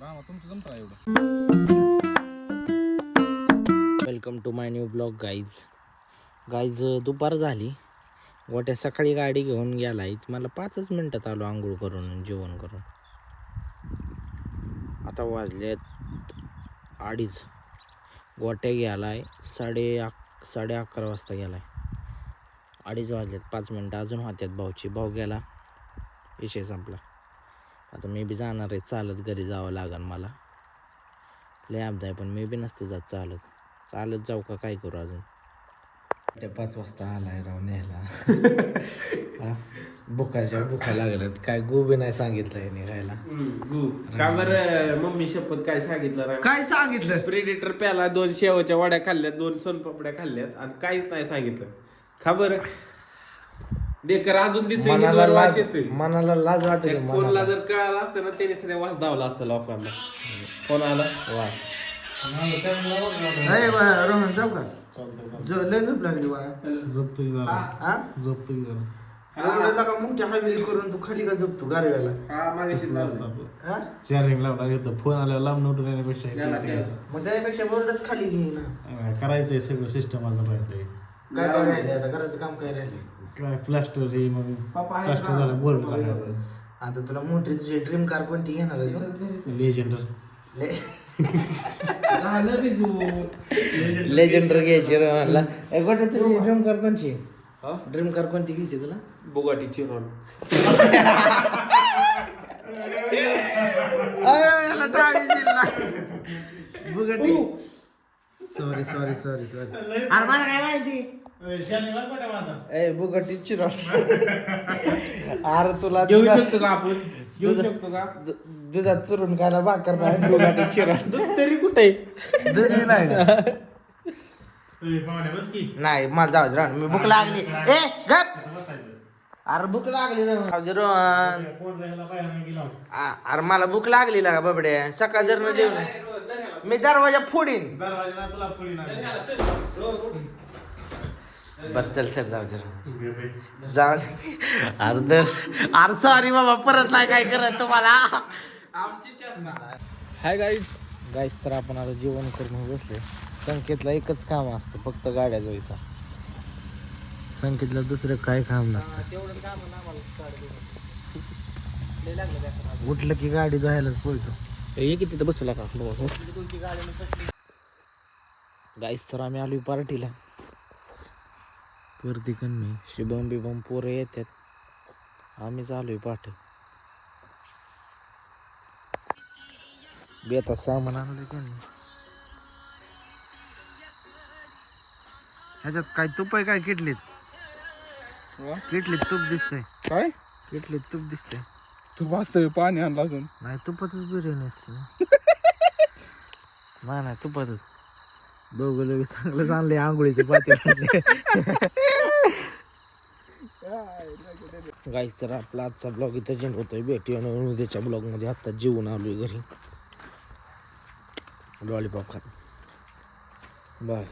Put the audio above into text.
रामा तुमचं जमतं एवढं? Welcome to my new blog guys guys दुपार झाली. गोट्या सकाळी गाडी घेऊन गेलाय मला पाचच मिनटात आलो आंघोळ करून जेवण करून. आता वाजलेत अडीच. गोट्या गेलाय. साडे अक साडे अकरा वाजता गेला आहे अडीच वाजलेत पाच मिनटं. अजून होत्यात भाऊची. भाऊ गेला. विषय संपला. आता मी बी जाणार आहे चालत घरी जावं लागन मला. लय अपदा आहे पण मी बी नसतो जात चालत. चालत जाऊ का काय करू अजून? त्या पाच वाजता आलाय राव न्यायला? भुकाच्या भुका लागल्यात. काय गोबी नाही सांगितलं याने खायला. का बरं मम्मी शपथ काय सांगितलं ना काय सांगितलं? प्रेडिटर प्याला दोन शेवच्या वड्या खाल्ल्यात दोन सोनपापड्या खाल्ल्यात आणि काहीच नाही सांगितलं. खा बरं देकर अजून देते मनाला वास लाज येतोय. मनाला लाज वाटते त्या फोनला जर कळालं असतं ना त्याने सध्या वास धावला असतं लोकांना. फोन आला. वास. रोहन जाऊ का? जो लय झोप लागली बाळा हा? एवढं नका मोठ्या हवेली करून तू खाली का झोपतो गारव्याला? हा हा? चार्जिंग लावला घेतो फोन आल्यावर लांब नोटून येण्यापेक्षा मग त्यापेक्षा बोर्डच खाली घे ना. करायचंय सगळं सिस्टम माझं राहिलंय. काय काय राहिले आता घराचं काम काय राहिले काय प्लास्टर हे मग पप्पा आहे प्लास्टर का? झालं आता तुला मोठी तुझी ड्रीम कार कोणती घेणार आहे तू? लेजेंडर ले- लेजेंडर घ्यायची रे म्हणला. ए गोट्या तुझी ड्रीम कार कोणची? ड्रीम कार कोणती घ्यायची तुला? बुगाटी चिरून याला टाळी दिला. Bugatti sorry sorry sorry sorry अरे मला काय माहिती? ए बुगटी चिरॉल अरे तुला घेऊ दुधा- शकतो का आपण? घेऊ शकतो का? दु- दुधात चुरून खायला भाकर नाही बुगाटी चिरॉल दूध तरी कुठे? दूध नाही का? नाही मला जाऊ दे राहून. मी भूक लागली. ए गप! अरे भूक लागली रे जाऊ दे रोहन. आ- अरे मला भूक लागली लागा बाबडे सकाळ जर न जेवण. मी दरवाजा फोडीन. बर चल चल जाऊ दे. जाऊ दे. अरे दर अरे सॉरी बाबा परत नाही काय करत तुम्हाला. हाय गाईज गाईज तर आपण आता जेवण करून बसले. संकेतला एकच काम असतं फक्त गाड्या जोईचा संकेतला दुसरं काय काम नसतं. उठलं की गाडी धुवायलाच पळतो. हे किती तर बसला का? गाईज तर आम्ही आलो पार्टीला. वरती कमी शुभम बिभम पोरं येतात आम्ही चालू आहे पाठ बेता सामान आणलं का नाही ह्याच्यात काय तुप आहे काय किटलीत? किटलीत तूप दिसतंय. काय? किटलीत तूप दिसतंय. तू वाचतोय पाणी आणलं अजून. नाही तुपातच बिर्याणी असते ना. नाही नाही तुपातच. बघू चांगलंच आणले आंघोळीचे पाते गाईस तर आपला आजचा ब्लॉग इथं जेंड होतोय. नवीन उद्याच्या ब्लॉगमध्ये आत्ता जेवून आलोय घरी. लॉलीपॉप खात. बाय